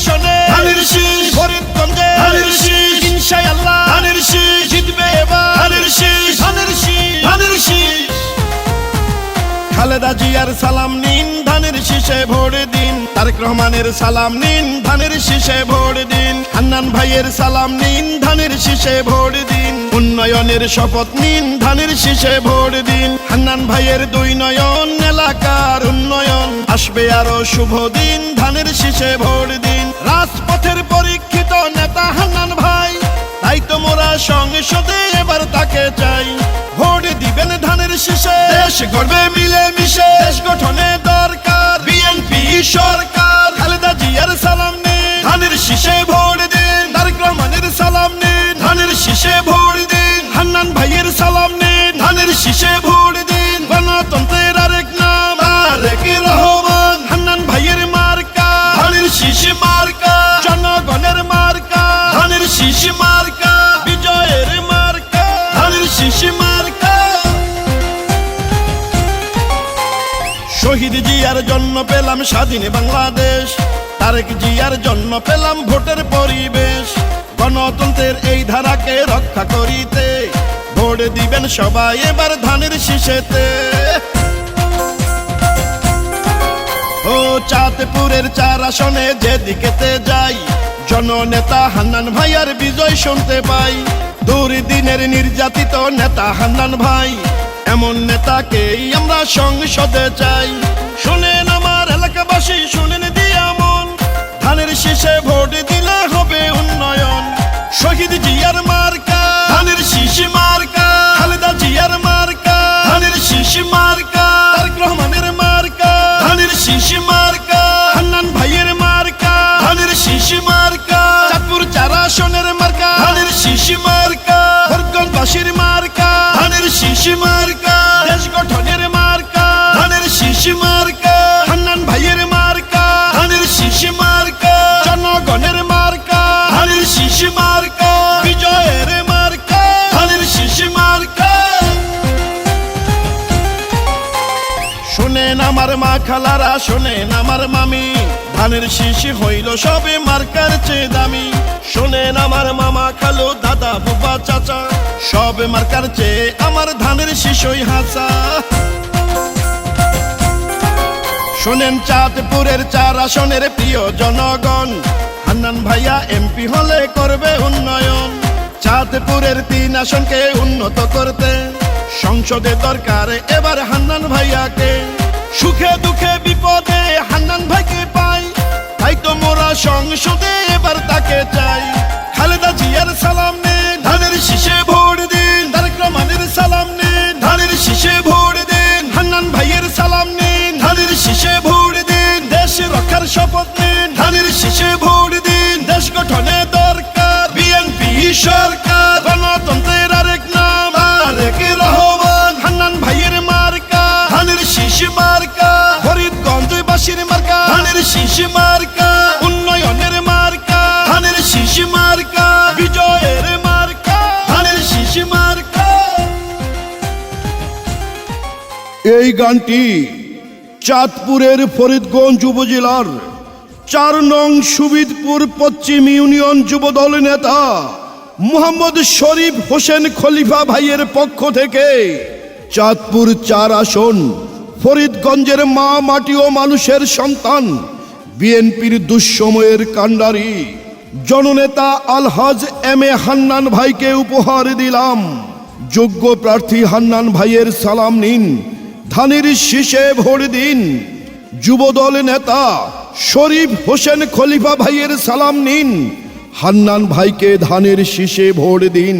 আসনে ধানের শীষ। ফরিদগঞ্জে ধানের শীষ। ইনশাআল্লাহ ধানের শীষ। জিতবে এবার। ধানের শীষ। ধানের শীষ। ধানের শীষ। খালেদা জিয়ার সালাম নিন ধানের শীষে ভোট দিন। তারেক রহমানের সালাম নিন ধানের শীষে ভোট দিন। হান্নান ভাইয়ের সালাম নিন ধানের শীষে ভোট দিন। উন্নয়নের শপথ নিন ধানের শীষে ভোট দিন। হান্নান ভাইয়ের দুই নয়ন এলাকার উন্নয়ন। আসবে আরও শুভ দিন ধানের শীষে ভোট দিন। রাজপথের পরীক্ষিত নেতা হান্নান ভাই, তাই তো মোরা সংসদে এবার তাকে চাই। ভোট দিবেন ধানের শীষে, দেশ গড়বে মিলে মিশে দেশ গঠনে দরকার বিএনপি সরকার, খালেদা জিয়ার সালাম নিন ধানের শীষে ভোট দিন, তারেক সালাম নিন ধানের শীষে ভোট দিন, হান্নান ভাইয়ের সালাম নিন ধানের শীষে ভোট দিন গণতন্ত্রের শহীদ জিয়ার জন্য পেলাম স্বাধীন বাংলাদেশ। তারেক জিয়ার জন্য পেলাম ভোটের পরিবেশ। গণতন্ত্রের এই ধারাকে রক্ষা করিতে ভোট দিবেন সবাই এবার ধানের শীষেতে। ও চাঁদপুরের চার আসনে যেদিকেতে যাই, জননেতা হান্নান ভাইয়ার বিজয় শুনতে পাই। দুর্দিনের নির্যাতিত নেতা হান্নান ভাই এমন নেতাকে আমরা সংসদে চাই। শুনেন আমার এলাকাবাসী শুনেন দিয়ে মন। ধানের শীষে ভোট খালারা শোনেন আমার মামি। ধানের শীষ হইল সবে মার্কার চেয়ে দামি। শোনেন আমার মামা খালো দাদা বুবা চাচা, সব মার্কার চেয়ে আমার ধানের শীষই হাসা শোনেন চাঁদপুরের চার আসনের প্রিয় জনগণ, হান্নান ভাইয়া এমপি হলে করবে উন্নয়ন। চাঁদপুরের তিন আসনকে উন্নত করতে সংসদে দরকার এবার হান্নান ভাইয়াকে। সুখে দুঃখে বিপদে হান্নান ভাইকে পাই। তাই তো মোরা সংসদে এবার তাকে চাই। শীষ মার্কা, উন্নয়নের মার্কা, ধানের মার্কা, বিজয়ের মার্কা, ধানের মার্কা। এই গানটি চাঁদপুরের ফরিদগঞ্জ উপজেলার চার নং সুবিদপুর পশ্চিম ইউনিয়ন যুবদল নেতা মোহাম্মদ শরীফ হোসেন খলিফা ভাইয়ের পক্ষ থেকে চাঁদপুর চার আসন, ফরিদগঞ্জের মা মাটি ও মানুষের সন্তান বিএনপির দুঃসময়ের কাণ্ডারি। জননেতা আলহাজ এম এ হান্নান ভাইকে উপহার দিলাম। যোগ্য প্রার্থী হান্নান ভাইয়ের সালাম নিন। ধানের শীষে ভোট দিন। যুবদল নেতা শরীফ হোসেন খলিফা ভাইয়ের সালাম নিন। হান্নান ভাইকে ধানের শীষে ভোট দিন।